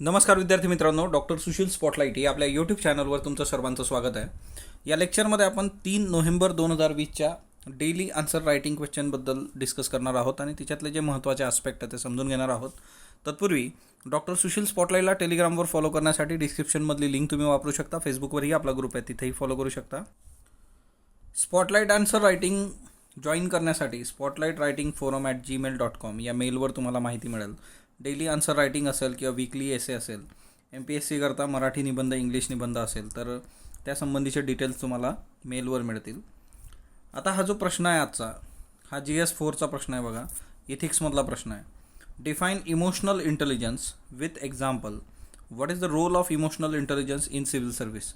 नमस्कार विद्यार्थी मित्रांनो डॉक्टर सुशील स्पॉटलाईट या आपल्या यूट्यूब चॅनलवर तुमचं सर्वांचं स्वागत आहे. या लेक्चरमध्ये आपण तीन नोव्हेंबर दोन हजार वीसच्या डेली आन्सर रायटिंग क्वेश्चनबद्दल डिस्कस करणार आहोत आणि तिच्यातले जे महत्त्वाचे आस्पेक्ट आहेत ते समजून घेणार आहोत. तत्पूर्वी डॉक्टर सुशील स्पॉटलाईटला टेलिग्रामवर फॉलो करण्यासाठी डिस्क्रिप्शनमधली लिंक तुम्ही वापरू शकता. फेसबुकवरही आपला ग्रुप आहे तिथेही फॉलो करू शकता. स्पॉटलाईट आन्सर रायटिंग जॉईन करण्यासाठी spotlight writing forum at Gmail dot com या मेलवर तुम्हाला माहिती मिळेल. डेली आन्सर रायटिंग असेल किंवा वीकली एसे असेल एम पी एस सीकरता मराठी निबंध इंग्लिश निबंध असेल तर त्यासंबंधीचे डिटेल्स तुम्हाला मेलवर मिळतील. आता हा जो प्रश्न आहे आजचा हा जी एस फोरचा प्रश्न आहे बघा इथिक्समधला प्रश्न आहे. Define emotional intelligence with example what is the role of emotional intelligence in civil service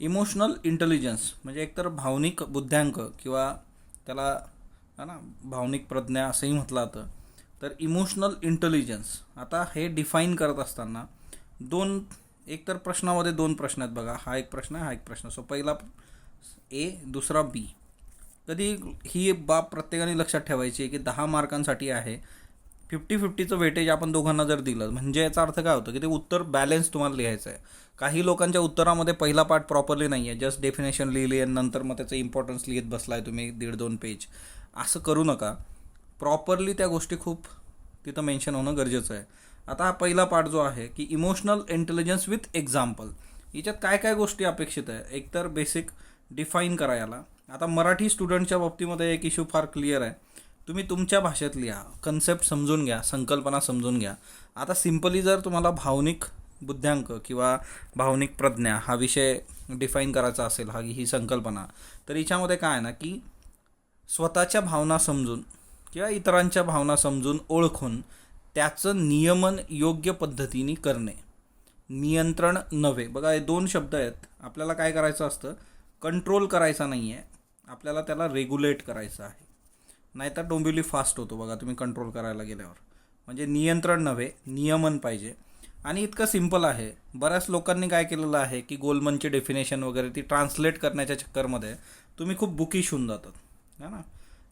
emotional intelligence म्हणजे एकतर भावनिक बुद्ध्यांक किंवा त्याला ना भावनिक प्रज्ञा असंही म्हटलं जातं. तर इमोशनल इंटेलिजन्स आता हे डिफाईन करत असताना दोन एक तर प्रश्नामध्ये दोन प्रश्न आहेत बघा. हा एक प्रश्न आहे हा एक प्रश्न. सो पहिला ए दुसरा बी. कधी ही बाब प्रत्येकाने लक्षात ठेवायची आहे की दहा मार्कांसाठी आहे. फिफ्टी फिफ्टीचं वेटेज आपण दोघांना जर दिलं म्हणजे याचा अर्थ काय होतो की ते उत्तर बॅलेन्स तुम्हाला लिहायचं आहे. काही लोकांच्या उत्तरामध्ये पहिला पार्ट प्रॉपरली नाही आहे जस्ट डेफिनेशन लिहिली आहे नंतर मग त्याचं इम्पॉर्टन्स लिहित बसला आहे तुम्ही दीड दोन पेज असं करू नका. प्रॉपरली त्या गोष्टी खूप तिथं मेन्शन होणं गरजेचं आहे. आता हा पहिला पार्ट जो आहे की इमोशनल इंटेलिजन्स विथ एक्झाम्पल याच्यात काय काय गोष्टी अपेक्षित आहे? एकतर बेसिक डिफाईन करा याला. आता मराठी स्टुडंटच्या बाबतीमध्ये एक इश्यू फार क्लिअर आहे. तुम्ही तुमच्या भाषेत लिहा. कन्सेप्ट समजून घ्या. संकल्पना समजून घ्या. आता सिम्पली जर तुम्हाला भावनिक बुद्ध्यांक किंवा भावनिक प्रज्ञा हा विषय डिफाईन करायचा असेल हा ही संकल्पना तर याच्यामध्ये काय आहे ना की स्वतःच्या भावना समजून किंवा इतरांच्या भावना समजून ओळखून त्याचं नियमन योग्य पद्धतीने करणे. नियंत्रण नव्हे. बघा हे दोन शब्द आहेत. आपल्याला काय करायचं असतं? कंट्रोल करायचा नाही आहे आपल्याला त्याला रेग्युलेट करायचं आहे. नाहीतर डोंबिवली फास्ट होतो बघा तुम्ही कंट्रोल करायला गेल्यावर. म्हणजे नियंत्रण नव्हे नियमन पाहिजे. आणि इतकं सिंपल आहे. बऱ्याच लोकांनी काय केलेलं आहे की गोलमनची डेफिनेशन वगैरे ती ट्रान्सलेट करण्याच्या चक्करमध्ये तुम्ही खूप बुकिश होऊन जातात. है ना?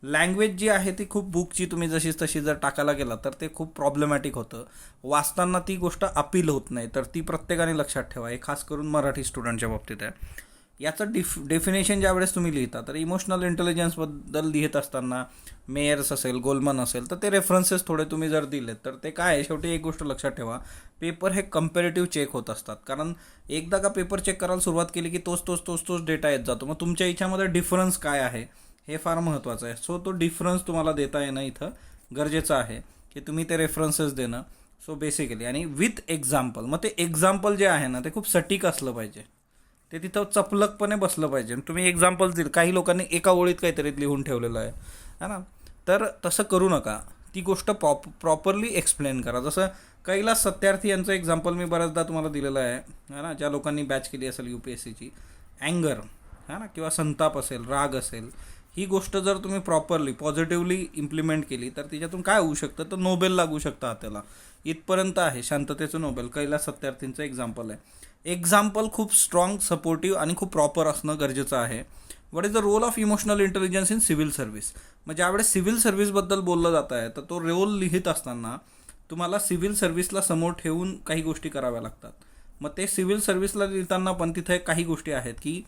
लँग्वेज जी आहे ती खूप बुकची तुम्ही जशीच तशी जर टाकायला गेला तर ते खूप प्रॉब्लेमॅटिक होतं. वाचताना ती गोष्ट अपील होत नाही तर ती प्रत्येकाने लक्षात ठेवा. हे खास करून मराठी स्टुडंटच्या बाबतीत आहे. याचं डिफ डेफिनेशन ज्या वेळेस तुम्ही लिहिता तर इमोशनल इंटेलिजन्सबद्दल लिहित असताना मेयर्स असेल गोलमन असेल तर ते रेफरन्सेस थोडे तुम्ही जर दिलेत तर ते काय आहे? शेवटी एक गोष्ट लक्षात ठेवा. पेपर हे कम्पेरेटिव्ह चेक होत असतात. कारण एकदा का पेपर चेक करायला सुरुवात केली की तोच तोच तोच तोच डेटा येत जातो. मग तुमच्या याच्यामध्ये डिफरन्स काय आहे? हे फार महत्त्वाचं आहे. सो तो डिफरन्स तुम्हाला देता येणं इथं गरजेचं आहे की तुम्ही ते रेफरन्सेस देणं. सो बेसिकली आणि विथ एक्झाम्पल मग ते एक्झाम्पल जे आहे ना ते खूप सटीक असलं पाहिजे. ते तिथं चपलकपणे बसलं पाहिजे. तुम्ही एक्झाम्पल दिल काही लोकांनी एका ओळीत काहीतरी लिहून ठेवलेलं आहे. है ना? तर तसं करू नका. ती गोष्ट प्रॉप प्रॉपरली एक्सप्लेन करा. जसं कैलास सत्यार्थी यांचं एक्झाम्पल मी बऱ्याचदा तुम्हाला दिलेलं आहे. है ना? ज्या लोकांनी बॅच केली असेल यू पी एस सीची अँगर है ना? किंवा संताप असेल राग असेल. ही गोष्ट जर तुम्ही प्रॉपरली पॉझिटिव्हली इम्प्लिमेंट केली तर त्याच्यातून काय होऊ शकतं? तर नोबेल लागू शकतं त्याला इथपर्यंत आहे शांततेचं नोबेल कैलास सत्यार्थींचं एक्झाम्पल आहे. एक्झाम्पल खूप स्ट्रॉंग सपोर्टिव्ह आणि खूप प्रॉपर असणं गरजेचं आहे. What is the role of emotional intelligence in civil service मग ज्यावेळेस सिव्हिल सर्व्हिसबद्दल बोललं जात आहे तर तो रोल लिहित असताना तुम्हाला सिव्हिल सर्व्हिसला समोर ठेवून काही गोष्टी कराव्या लागतात. मग ते सिव्हिल सर्व्हिसला लिहिताना पण तिथे काही गोष्टी आहेत की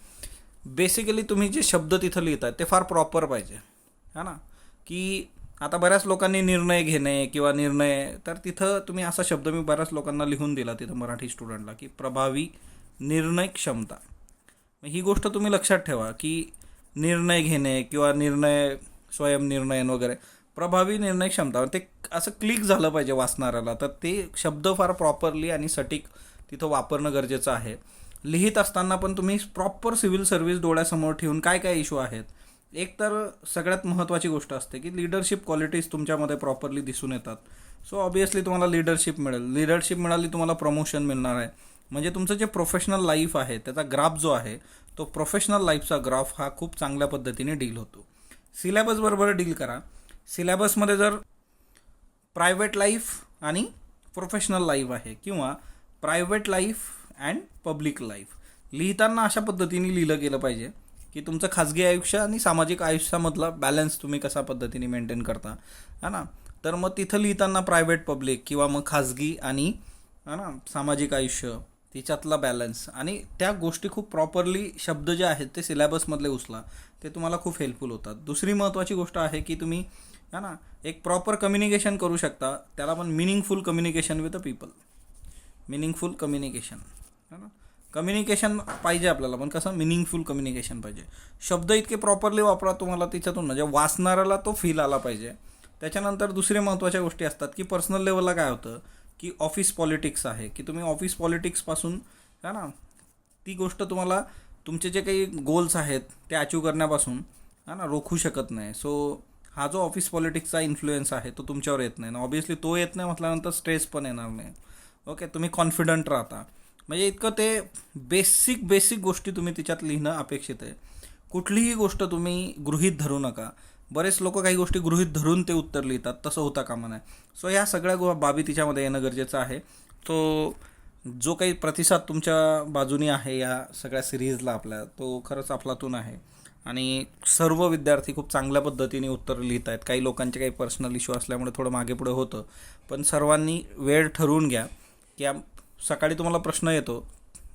बेसिकली तुम्ही जे शब्द तिथं लिहिताय ते फार प्रॉपर पाहिजे. हा ना? की आता बऱ्याच लोकांनी निर्णय घेणे किंवा निर्णय तर तिथं तुम्ही असा शब्द मी बऱ्याच लोकांना लिहून दिला तिथं मराठी स्टुडंटला की प्रभावी निर्णय क्षमता. ही गोष्ट तुम्ही लक्षात ठेवा की निर्णय घेणे किंवा निर्णय स्वयंनिर्णयन वगैरे प्रभावी निर्णय क्षमता. ते असं क्लिक झालं पाहिजे वाचणाऱ्याला तर ते शब्द फार प्रॉपरली आणि सटीक तिथं वापरणं गरजेचं आहे. लिहित असताना पण तुम्ही प्रॉपर सिव्हिल सर्व्हिस डोळ्यासमोर ठेवून काय काय इश्यू आहेत? एक तर सगळ्यात महत्त्वाची गोष्ट असते की लिडरशिप क्वालिटीज तुमच्यामध्ये प्रॉपरली दिसून येतात. सो ऑब्वियसली तुम्हाला लिडरशिप मिळेल. लिडरशिप मिळाली तुम्हाला प्रमोशन मिळणार आहे. म्हणजे तुमचं जे प्रोफेशनल लाईफ आहे त्याचा ग्राफ जो आहे तो प्रोफेशनल लाईफचा ग्राफ हा खूप चांगल्या पद्धतीने डील होतो. सिलेबसबरोबर डील करा. सिलेबसमध्ये जर प्रायव्हेट लाईफ आणि प्रोफेशनल लाईफ आहे किंवा private life and public life लिहिताना अशा पद्धतीने लिहिलं गेलं पाहिजे की तुमचं खाजगी आयुष्य आणि सामाजिक आयुष्यामधला बॅलन्स तुम्ही कशा पद्धतीने मेंटेन करता. है ना? तर मग तिथं लिहिताना प्रायव्हेट पब्लिक किंवा मग खाजगी आणि है ना सामाजिक आयुष्य तिच्यातला बॅलन्स आणि त्या गोष्टी खूप प्रॉपरली शब्द जे आहेत ते सिलेबसमधले उचला. ते तुम्हाला खूप हेल्पफुल होतात. दुसरी महत्त्वाची गोष्ट आहे की तुम्ही है ना एक प्रॉपर कम्युनिकेशन करू शकता. त्याला पण meaningful communication with a people meaningful communication है ना? कम्युनिकेशन पाहिजे आपल्याला पण कसं मिनिंगफुल कम्युनिकेशन पाहिजे. शब्द इतके प्रॉपरली वापरा तुम्हाला तिच्यातून म्हणजे वाचणाऱ्याला तो फील आला पाहिजे. त्याच्यानंतर दुसरे महत्त्वाच्या गोष्टी असतात की पर्सनल लेवलला काय होतं? की ऑफिस पॉलिटिक्स आहे. की तुम्ही ऑफिस पॉलिटिक्सपासून है ना? ती गोष्ट तुम्हाला तुमचे जे काही गोल्स आहेत ते अचीव करण्यापासून है ना रोखू शकत नाही. सो हा जो ऑफिस पॉलिटिक्सचा इन्फ्लुएन्स आहे तो तुमच्यावर येत नाही. ना ऑबियसली तो येत नाही म्हटल्यानंतर स्ट्रेस पण येणार नाही. ओके तुम्ही कॉन्फिडंट राहता. म्हणजे इतकं ते बेसिक बेसिक गोष्टी तुम्ही तिच्यात लिहिणं अपेक्षित आहे. कुठलीही गोष्ट तुम्ही गृहीत धरू नका. बरेच लोक काही गोष्टी गृहीत धरून ते उत्तर लिहितात. तसं होता कामा नाही सो ह्या सगळ्या गो बाबी तिच्यामध्ये येणं गरजेचं आहे. तो जो काही प्रतिसाद तुमच्या बाजूनी आहे या सगळ्या सिरीजला आपल्या तो खरंच अफलातून आहे. आणि सर्व विद्यार्थी खूप चांगल्या पद्धतीने उत्तर लिहित आहेत. काही लोकांचे काही पर्सनल इश्यू असल्यामुळे थोडं मागे पुढे होतं. पण सर्वांनी वेळ ठरवून घ्या की सकाळी तुम्हाला प्रश्न येतो.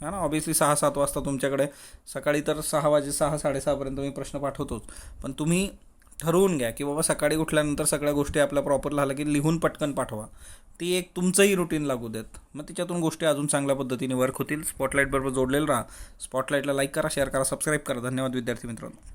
है ना? ऑबियसली सहा सात वाजता तुमच्याकडे. सकाळी तर सहा वाजे सहा साडेसहापर्यंत मी प्रश्न पाठवतोच. पण तुम्ही ठरवून घ्या की बाबा सकाळी उठल्यानंतर सगळ्या गोष्टी आपल्या प्रॉपर झाल्या की लिहून पटकन पाठवा. ती एक तुमचंही रुटीन लागू देत. मग तिच्यातून गोष्टी अजून चांगल्या पद्धतीने वर्क होतील. स्पॉटलाईट बरोबर जोडलेलं राहा. स्पॉटलाईटला लाईक करा शेअर करा सबस्क्राईब करा. धन्यवाद विद्यार्थी मित्रांनो.